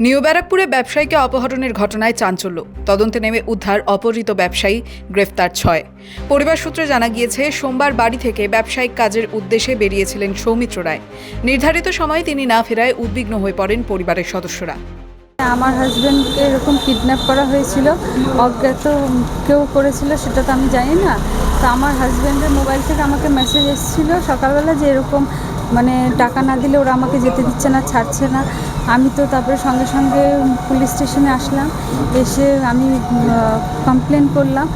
New ব্যারাকপুরে ব্যবসায়ীকে অপহরণের ঘটনায় চাঞ্চল্য। তদন্তে নেমে উদ্ধার অপহৃত ব্যবসায়ী, গ্রেফতার ছয়। পরিবার সূত্রে জানা গিয়েছে, সোমবার বাড়ি থেকে ব্যবসায়িক কাজের উদ্দেশ্যে বেরিয়েছিলেন সৌমিত্র রায়। নির্ধারিত সময়ে তিনি না ফেরায় উদ্বিগ্ন হয়ে পড়েন পরিবারের সদস্যরা। আমার হাজব্যান্ডকে এরকম কিডন্যাপ করা হয়েছিল, অজ্ঞাত কেউ করেছিল সেটা তো আমি জানি না। তো আমার হাজব্যান্ডের মোবাইল থেকে আমাকে মেসেজ এসেছিল সকালবেলা যে এরকম মানে টাকা না দিলে ওরা আমাকে যেতে দিচ্ছে না, ছাড়ছে না। আমি তো তারপরে সঙ্গে সঙ্গে পুলিশ স্টেশনে আসলাম, এসে আমি কমপ্লেন করলাম।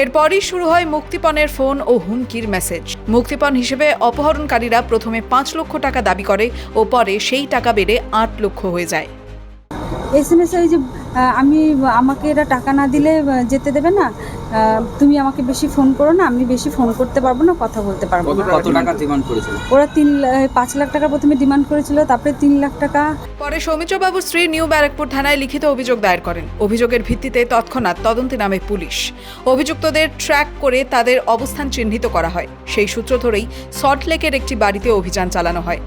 এরপরই শুরু হয় মুক্তিপণের ফোন ও হুমকির মেসেজ মুক্তিপণ হিসেবে অপহরণকারীরা প্রথমে পাঁচ লক্ষ টাকা দাবি করে ও পরে সেই টাকা বেড়ে আট লক্ষ হয়ে যায়। এস এম এস এই যে আমি আমাকে এরা টাকা না দিলে যেতে দেবে না। তুমি আমাকে বেশি ফোন করো না আমি বেশি ফোন করতে পারব না কথা বলতে পারব না। কত টাকা ডিমান্ড করেছিল? ওরা তিন পাঁচ লাখ টাকা প্রথমে ডিমান্ড করেছিল তারপরে তিন লাখ টাকা। পরে সৌমিত্রবাবুর স্ত্রী নিউ ব্যারাকপুর থানায় লিখিত অভিযোগ দায়ের করেন। অভিযোগের ভিত্তিতে তৎক্ষণাৎ তদন্তে নামে পুলিশ। অভিযুক্তদের ট্র্যাক করে তাদের অবস্থান চিহ্নিত করা হয়। সেই সূত্র ধরেই সল্টলেকের একটি বাড়িতে অভিযান চালানো হয়।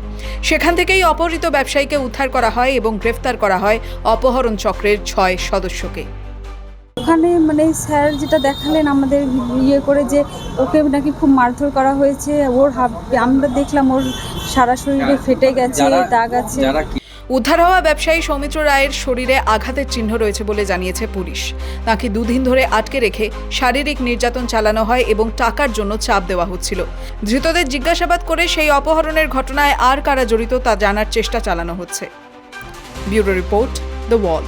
সেখান থেকেই অপহৃত ব্যবসায়ীকে উদ্ধার করা হয় এবং গ্রেফতার করা হয় অপহরণ চক্রের ছয় সদস্যকে। ওখানে মানে স্যার যেটা দেখালেন আমাদের ইয়ে করে যে ওকে নাকি খুব মারধর করা হয়েছে ওর আমরা দেখলাম ওর সারা শরীরে ফেটে গেছে দাগ আছে। উদ্ধার হওয়া ব্যবসায়ী সৌমিত্র রায়ের শরীরে আঘাতের চিহ্ন রয়েছে বলে জানিয়েছে পুলিশ। তাকে দুদিন ধরে আটকে রেখে শারীরিক নির্যাতন চালানো হয় এবং টাকার জন্য চাপ দেওয়া হচ্ছিল। ধৃতদের জিজ্ঞাসাবাদ করে সেই অপহরণের ঘটনায় আর কারা জড়িত তা জানার চেষ্টা চালানো হচ্ছে। Bureau report the wall.